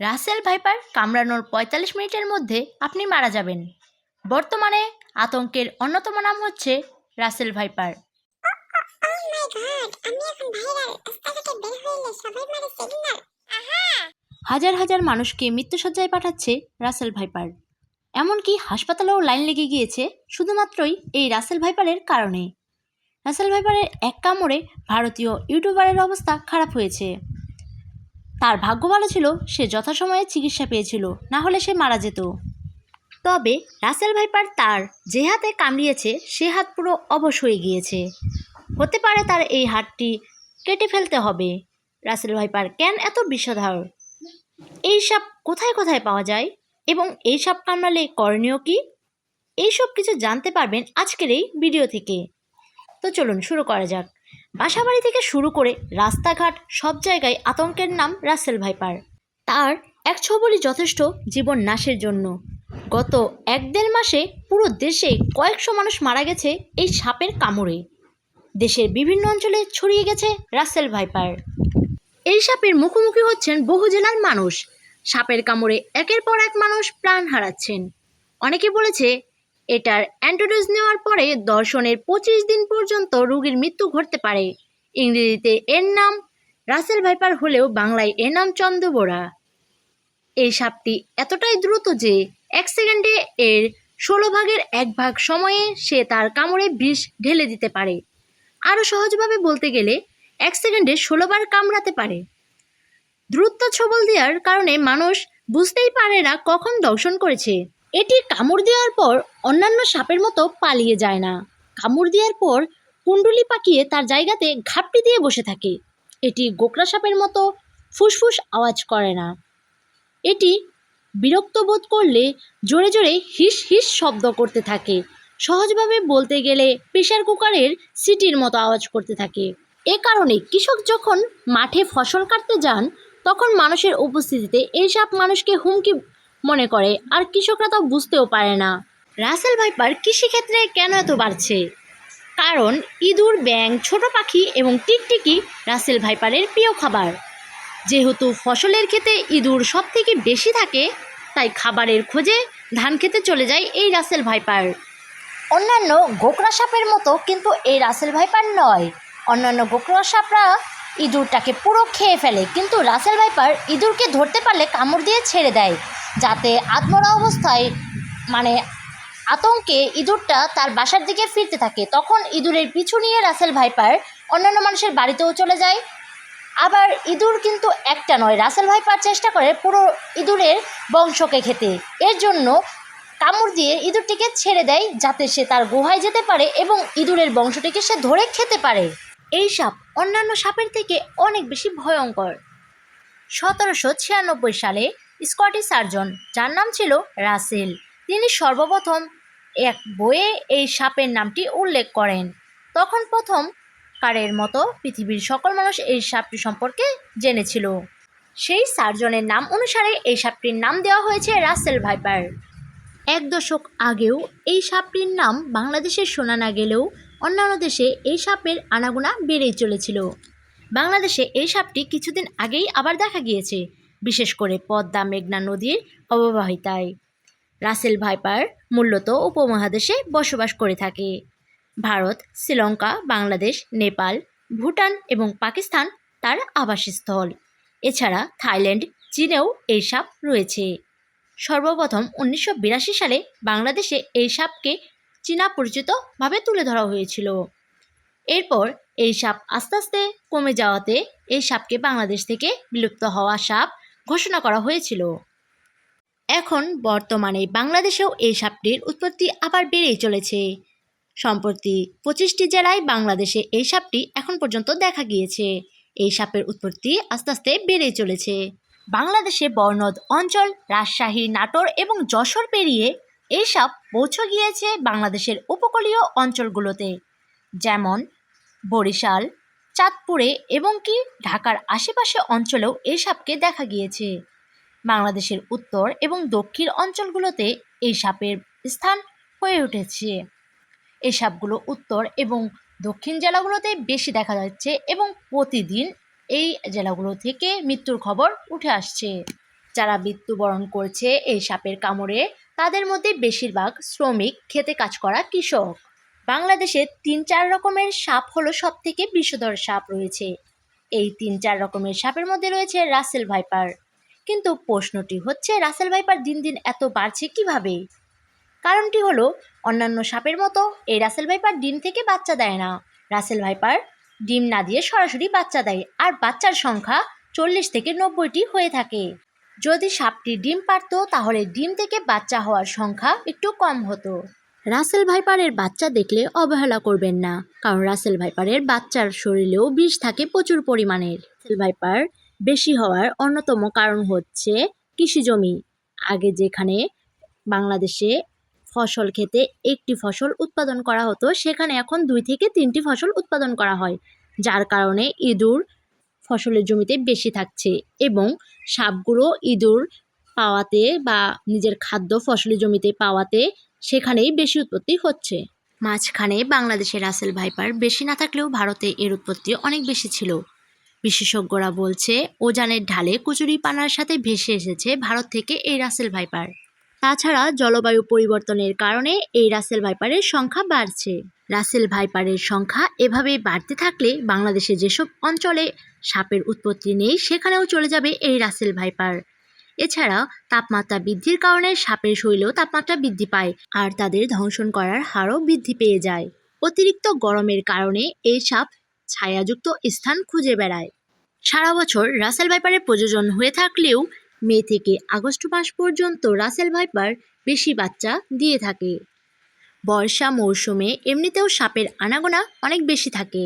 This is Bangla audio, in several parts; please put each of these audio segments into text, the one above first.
রাসেল ভাইপার কামড়ানোর পঁয়তাল্লিশ মিনিটের মধ্যে আপনি মারা যাবেন। বর্তমানে আতঙ্কের অন্যতম নাম হচ্ছে রাসেল ভাইপার। আহা! হাজার হাজার মানুষকে মৃত্যুসজ্জায় পাঠাচ্ছে রাসেল ভাইপার। এমনকি হাসপাতালেও লাইন লেগে গিয়েছে শুধুমাত্রই এই রাসেল ভাইপারের কারণে। রাসেল ভাইপারের এক কামড়ে ভারতীয় ইউটিউবারের অবস্থা খারাপ হয়েছে। তার ভাগ্য ভালো ছিল, সে যথাসময়ে চিকিৎসা পেয়েছিল, না হলে সে মারা যেত। তবে রাসেল ভাইপার তার যে হাতে কামড়িয়েছে, সে হাত পুরো অবশ হয়ে গিয়েছে। হতে পারে তার এই হাতটি কেটে ফেলতে হবে। রাসেল ভাইপার কেন এত বিষধর এই সাপ কোথায় কোথায় পাওয়া যায়? এবং এই সাপ কামড়ালে করণীয় কি? এইসব কিছু জানতে পারবেন আজকের এই ভিডিও থেকে। তো চলুন শুরু করা যাক। বাসাবাড়ি থেকে শুরু করে রাস্তাঘাট সব জায়গায় আতঙ্কের নাম রাসেল ভাইপার। তার এক ছবলি যথেষ্ট জীবন নাশের জন্য। গত এক দেড় মাসে পুরো দেশে কয়েকশো মানুষ মারা গেছে এই সাপের কামড়ে। দেশের বিভিন্ন অঞ্চলে ছড়িয়ে গেছে রাসেল ভাইপার। এই সাপের মুখোমুখি হচ্ছেন বহু জেলার মানুষ। সাপের কামড়ে একের পর এক মানুষ প্রাণ হারাচ্ছেন। অনেকে বলেছে এটার অ্যান্টিডোজ নেওয়ার পরে দর্শনের পঁচিশ দিন পর্যন্ত রোগীর মৃত্যু ঘটতে পারে। ইংরেজিতে এর নাম রাসেল ভাইপার হলেও বাংলায় এর নাম চন্দ্রবোরা এই সাপটি এতটাই দ্রুত যে এক সেকেন্ডে এর ষোলো ভাগের এক ভাগ সময়ে সে তার কামড়ে বিষ ঢেলে দিতে পারে। আরও সহজভাবে বলতে গেলে, এক সেকেন্ডে ষোলোবার কামড়াতে পারে। দ্রুত ছবল দেওয়ার কারণে মানুষ বুঝতেই পারে না কখন দর্শন করেছে। এটি কামড় দেওয়ার পর অন্যান্য সাপের মতো পালিয়ে যায় না। কামড় দেওয়ার পর কুণ্ডুলি পাকিয়ে তার জায়গাতে ঘাপটি দিয়ে বসে থাকে। এটি গোকরা সাপের মতো ফুসফুস আওয়াজ করে না। এটি বিরক্ত বোধ করলে জোরে জোরে হিস হিস শব্দ করতে থাকে। সহজভাবে বলতে গেলে প্রেশার কুকারের সিটির মতো আওয়াজ করতে থাকে। এ কারণে কৃষক যখন মাঠে ফসল কাটতে যান, তখন মানুষের উপস্থিতিতে এই সাপ মানুষকে হুমকি মনে করে, আর কৃষকরা তা বুঝতেও পারে না। রাসেল ভাইপার কৃষিক্ষেত্রে কেন এত বাড়ছে? কারণ ইঁদুর ব্যাং ছোট পাখি এবং টিকটিকি রাসেল ভাইপারের প্রিয় খাবার। যেহেতু ফসলের ক্ষেতে ইঁদুর সব থেকে বেশি থাকে, তাই খাবারের খোঁজে ধান খেতে চলে যায় এই রাসেল ভাইপার। অন্যান্য গোকরা সাপের মতো কিন্তু এই রাসেল ভাইপার নয়। অন্যান্য গোকরা সাপরা ইঁদুরটাকে পুরো খেয়ে ফেলে, কিন্তু রাসেল ভাইপার ইঁদুরকে ধরতে পারলে কামড় দিয়ে ছেড়ে দেয়। যাতে আত্মরা অবস্থায় মানে আতঙ্কে ইঁদুরটা তার বাসার দিকে ফিরতে থাকে। তখন ইঁদুরের পিছু নিয়ে রাসেল ভাইপার অন্যান্য মানুষের বাড়িতেও চলে যায়। আবার ইঁদুর কিন্তু একটা নয়, রাসেল ভাইপার চেষ্টা করে পুরো ইঁদুরের বংশকে খেতে। এর জন্য কামড় দিয়ে ইঁদুরটিকে ছেড়ে দেয় যাতে সে তার গুহায় যেতে পারে এবং ইঁদুরের বংশটিকে সে ধরে খেতে পারে। এই সাপ অন্যান্য সাপের থেকে অনেক বেশি ভয়ঙ্কর। সতেরোশো ছিয়ানব্বই সালে স্কটিশ সার্জন, যার নাম ছিল রাসেল। তিনি সর্বপ্রথম এক বইয়ে এই সাপের নামটি উল্লেখ করেন। তখন প্রথম কারের মতো পৃথিবীর সকল মানুষ এই সাপটি সম্পর্কে জেনেছিল। সেই সার্জনের নাম অনুসারে এই সাপটির নাম দেওয়া হয়েছে রাসেল ভাইপার। এক দশক আগেও এই সাপটির নাম বাংলাদেশে শোনা না গেলেও অন্যান্য দেশে এই সাপের আনাগোনা বেড়েই চলেছিল। বাংলাদেশে এই সাপটি কিছুদিন আগেই আবার দেখা গিয়েছে। বিশেষ করে পদ্মা মেঘনা নদীর অববাহিতায় রাসেল ভাইপার মূলত উপমহাদেশে বসবাস করে থাকে। ভারত, শ্রীলঙ্কা, বাংলাদেশ, নেপাল, ভুটান এবং পাকিস্তান তার আবাসস্থল। এছাড়া থাইল্যান্ড, চীনেও এই সাপ রয়েছে। সর্বপ্রথম উনিশশো বিরাশি সালে বাংলাদেশে এই সাপকে চীনা পরিচিতভাবে তুলে ধরা হয়েছিল। এরপর এই সাপ আস্তে আস্তে কমে যাওয়াতে এই সাপকে বাংলাদেশ থেকে বিলুপ্ত হওয়া সাপ ঘোষণা করা হয়েছিল। এখন বর্তমানে বাংলাদেশেও এই সাপটির উৎপত্তি আবার বেড়েই চলেছে। সম্প্রতি পঁচিশটি জেলায় বাংলাদেশে এই সাপটি এখন পর্যন্ত দেখা গিয়েছে। এই সাপের উৎপত্তি আস্তে আস্তে বেড়েই চলেছে। বাংলাদেশে বর্ণদ অঞ্চল, রাজশাহী, নাটোর এবং যশোর পেরিয়ে এই সাপ পৌঁছে গিয়েছে বাংলাদেশের উপকূলীয় অঞ্চলগুলোতে। যেমন বরিশাল চাঁদপুরে এবং কি ঢাকার আশেপাশে অঞ্চলেও এই সাপকে দেখা গিয়েছে। বাংলাদেশের উত্তর এবং দক্ষিণ অঞ্চলগুলোতে এই সাপের স্থান হয়ে উঠেছে। এই সাপগুলো উত্তর এবং দক্ষিণ জেলাগুলোতে বেশি দেখা যাচ্ছে এবং প্রতিদিন এই জেলাগুলো থেকে মৃত্যুর খবর উঠে আসছে। যারা মৃত্যুবরণ করছে এই সাপের কামড়ে, তাদের মধ্যে বেশিরভাগ শ্রমিক, খেতে কাজ করা কৃষক। বাংলাদেশে তিন চার রকমের সাপ হলো সব থেকে বিষধর সাপ রয়েছে। এই তিন চার রকমের সাপের মধ্যে রয়েছে রাসেল ভাইপার। কিন্তু প্রশ্নটি হচ্ছে, রাসেল ভাইপার দিন দিন এত বাড়ছে কীভাবে? কারণটি হলো, অন্যান্য সাপের মতো এই রাসেল ভাইপার ডিম থেকে বাচ্চা দেয় না। রাসেল ভাইপার ডিম না দিয়ে সরাসরি বাচ্চা দেয়, আর বাচ্চার সংখ্যা চল্লিশ থেকে নব্বইটি হয়ে থাকে। যদি সাপটি ডিম পারত, তাহলে ডিম থেকে বাচ্চা হওয়ার সংখ্যা একটু কম হতো। রাসেল ভাইপারের বাচ্চা দেখলে অবহেলা করবেন না, কারণ রাসেল ভাইপারের বাচ্চার শরীরেও বিষ থাকে প্রচুর পরিমাণের। রাসেল ভাইপার বেশি হওয়ার অন্যতম কারণ হচ্ছে কৃষি জমি। আগে যেখানে বাংলাদেশে ফসল খেতে একটি ফসল উৎপাদন করা হতো, সেখানে এখন দুই থেকে তিনটি ফসল উৎপাদন করা হয়, যার কারণে ইঁদুর ফসলের জমিতে বেশি থাকছে এবং সাপগুলো ইঁদুর পাওয়াতে বা নিজের খাদ্য ফসলের জমিতে পাওয়াতে সেখানেই বেশি উৎপত্তি হচ্ছে। মাঝখানে বাংলাদেশে রাসেল ভাইপার বেশি না থাকলেও ভারতে এর উৎপত্তি অনেক বেশি ছিল। বিশেষজ্ঞরা বলছে, ওজানের ঢালে কুচুরি পানার সাথে ভেসে এসেছে ভারত থেকে এই রাসেল ভাইপার। তাছাড়া জলবায়ু পরিবর্তনের কারণে এই রাসেল ভাইপারের সংখ্যা বাড়ছে। রাসেল ভাইপারের সংখ্যা এভাবেই বাড়তে থাকলে বাংলাদেশে যেসব অঞ্চলে সাপের উৎপত্তি নেই, সেখানেও চলে যাবে এই রাসেল ভাইপার। এছাড়া তাপমাত্রা বৃদ্ধির কারণে সাপের শরীরেও তাপমাত্রা বৃদ্ধি পায় আর তাদের ধ্বংসন করার হারও বৃদ্ধি পেয়ে যায়। অতিরিক্ত গরমের কারণে এই সাপ ছায়াযুক্ত স্থান খুঁজে বেড়ায়। সারা বছর রাসেল ভাইপারের প্রযোজন হয়ে থাকলেও মে থেকে আগস্ট মাস পর্যন্ত রাসেল ভাইপার বেশি বাচ্চা দিয়ে থাকে। বর্ষা মৌসুমে এমনিতেও সাপের আনাগোনা অনেক বেশি থাকে।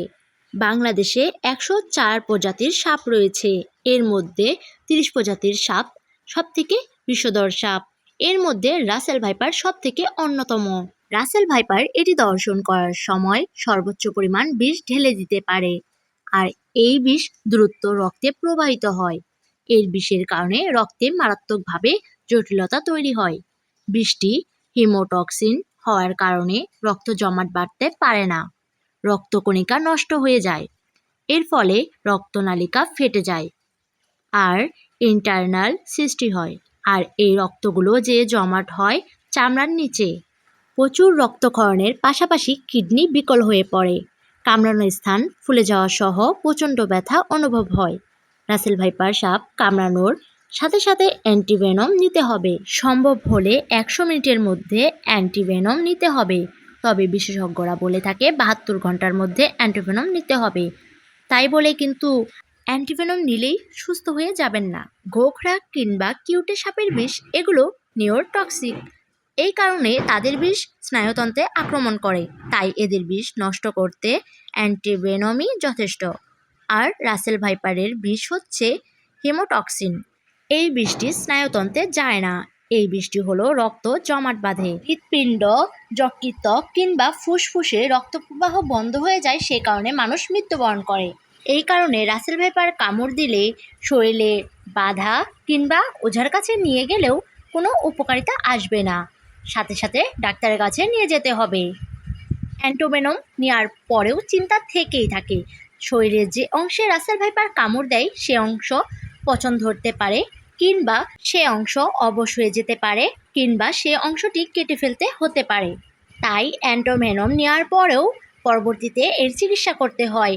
বাংলাদেশে একশো চার প্রজাতির সাপ রয়েছে। এর মধ্যে তিরিশ প্রজাতির সাপ সব থেকে বিষধর সাপ। এর মধ্যে রাসেল ভাইপার সব থেকে অন্যতম। রাসেল ভাইপার এটি দর্শন করার সময় সর্বোচ্চ পরিমাণ বিষ ঢেলে দিতে পারে আর এই বিষ দ্রুত রক্তে প্রবাহিত হয়। এর বিষের কারণে রক্তে মারাত্মকভাবে জটিলতা তৈরি হয়। বৃষ্টি হিমোটক্সিন হওয়ার কারণে রক্ত জমাট বাড়তে পারে না। রক্তকণিকা নষ্ট হয়ে যায়। এর ফলে রক্তনালিকা ফেটে যায়। আর ইন্টারনাল সৃষ্টি হয়। আর এই রক্তগুলো যে জমাট হয় চামড়ার নিচে। প্রচুর রক্তক্ষরণের পাশাপাশি কিডনি বিকল হয়ে পড়ে। কামড়ানোর স্থান ফুলে যাওয়া সহ প্রচণ্ড ব্যথা অনুভব হয়। রাসেল ভাইপার সাপ কামড়ানোর সাথে সাথে অ্যান্টিভেনম নিতে হবে। সম্ভব হলে একশো মিনিটের মধ্যে অ্যান্টিভেনম নিতে হবে। তবে বিশেষজ্ঞরা বলে থাকে বাহাত্তর ঘণ্টার মধ্যে অ্যান্টিভেনম নিতে হবে। তাই বলে কিন্তু অ্যান্টিভেনম নিলেই সুস্থ হয়ে যাবেন না। ঘোখরা কিংবা কিউটে সাপের বিষ, এগুলো নিওরটক্সিক। এই কারণে তাদের বিষ স্নায়ুতন্ত্রে আক্রমণ করে, তাই এদের বিষ নষ্ট করতে অ্যান্টিভেনমই যথেষ্ট। আর রাসেল ভাইপারের বিষ হচ্ছে হেমোটক্সিন। এই বিষটি স্নায়ুতন্ত্রে যায় না। এই বিষটি হলো রক্ত জমাট বাঁধে। হৃৎপিণ্ড যকৃত কিংবা ফুসফুসে রক্তপ্রবাহ বন্ধ হয়ে যায়, সে কারণে মানুষ মৃত্যুবরণ করে। এই কারণে রাসেল ভাইপার কামড় দিলে, শরীরে বাধা কিংবা ওঝার কাছে নিয়ে গেলেও কোনো উপকারিতা আসবে না। সাথে সাথে ডাক্তারের কাছে নিয়ে যেতে হবে। অ্যান্টোমেনম নেওয়ার পরেও চিন্তা থেকেই থাকে। শরীরের যে অংশে রাসেল ভাইপার কামড় দেয়, সে অংশ পচন ধরতে পারে কিংবা সে অংশ অবশ হয়ে যেতে পারে কিংবা সে অংশটি কেটে ফেলতে হতে পারে। তাই অ্যান্টোমেনম নেওয়ার পরেও পরবর্তীতে এর চিকিৎসা করতে হয়।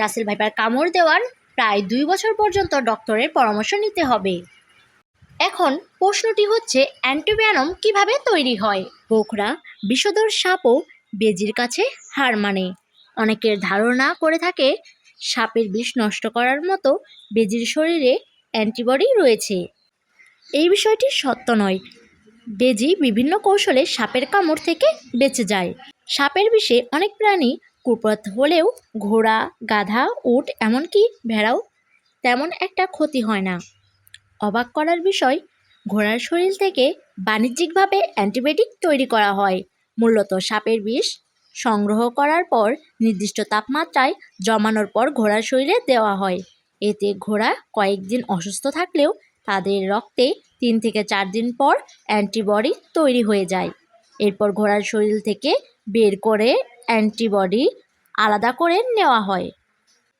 রাসেল ভাইপার কামড় দেওয়ার প্রায় দুই বছর পর্যন্ত ডক্টরের পরামর্শ নিতে হবে। এখন প্রশ্নটি হচ্ছে অ্যান্টিভেনম কীভাবে তৈরি হয়? গোখরা বিষধর সাপও বেজির কাছে হার মানে। অনেকের ধারণা করে থাকে, সাপের বিষ নষ্ট করার মতো বেজির শরীরে অ্যান্টিবডি রয়েছে। এই বিষয়টি সত্য নয়। বেজি বিভিন্ন কৌশলে সাপের কামড় থেকে বেঁচে যায়। সাপের বিষে অনেক প্রাণী কুপত হলেও ঘোড়া, গাধা, উট, এমনকি ভেড়াও তেমন একটা ক্ষতি হয় না। অবাক করার বিষয়, ঘোড়ার শরীর থেকে বাণিজ্যিকভাবে অ্যান্টিবায়োটিক তৈরি করা হয়, মূলত সাপের বিষ। সংগ্রহ করার পর নির্দিষ্ট তাপমাত্রায় জমানোর পর ঘোড়ার শরীরে দেওয়া হয়। এতে ঘোড়া কয়েকদিন অসুস্থ থাকলেও তাদের রক্তে তিন থেকে চার দিন পর অ্যান্টিবডি তৈরি হয়ে যায়। এরপর ঘোড়ার শরীর থেকে বের করে অ্যান্টিবডি আলাদা করে নেওয়া হয়।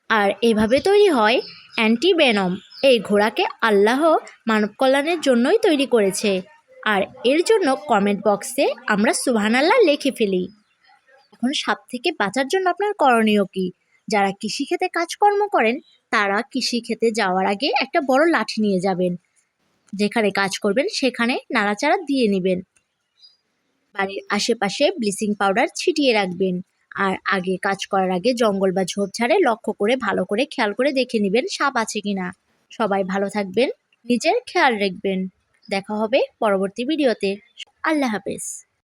আর এভাবে তৈরি হয় অ্যান্টিভেনম এই ঘোড়াকে আল্লাহ মানব কল্যাণের জন্যই তৈরি করেছে। আর এর জন্য কমেন্ট বক্সে আমরা সুবহান আল্লাহ লিখে ফেলি। এখন সাপ থেকে বাঁচার জন্য আপনার করণীয় কি? যারা কৃষিক্ষেতে কাজকর্ম করেন, তারা কৃষিক্ষেতে যাওয়ার আগে একটা বড় লাঠি নিয়ে যাবেন। যেখানে কাজ করবেন, সেখানে নাড়াচাড়া দিয়ে নেবেন। বাড়ির আশেপাশে ব্লিচিং পাউডার ছিটিয়ে রাখবেন। আর আগে কাজ করার আগে জঙ্গল বা ঝোপঝাড়ে লক্ষ্য করে, ভালো করে খেয়াল করে দেখে নেবেন সাপ আছে কিনা। সবাই ভালো থাকবেন, নিজের খেয়াল রাখবেন। দেখা হবে পরবর্তী ভিডিওতে। আল্লাহ হাফেজ।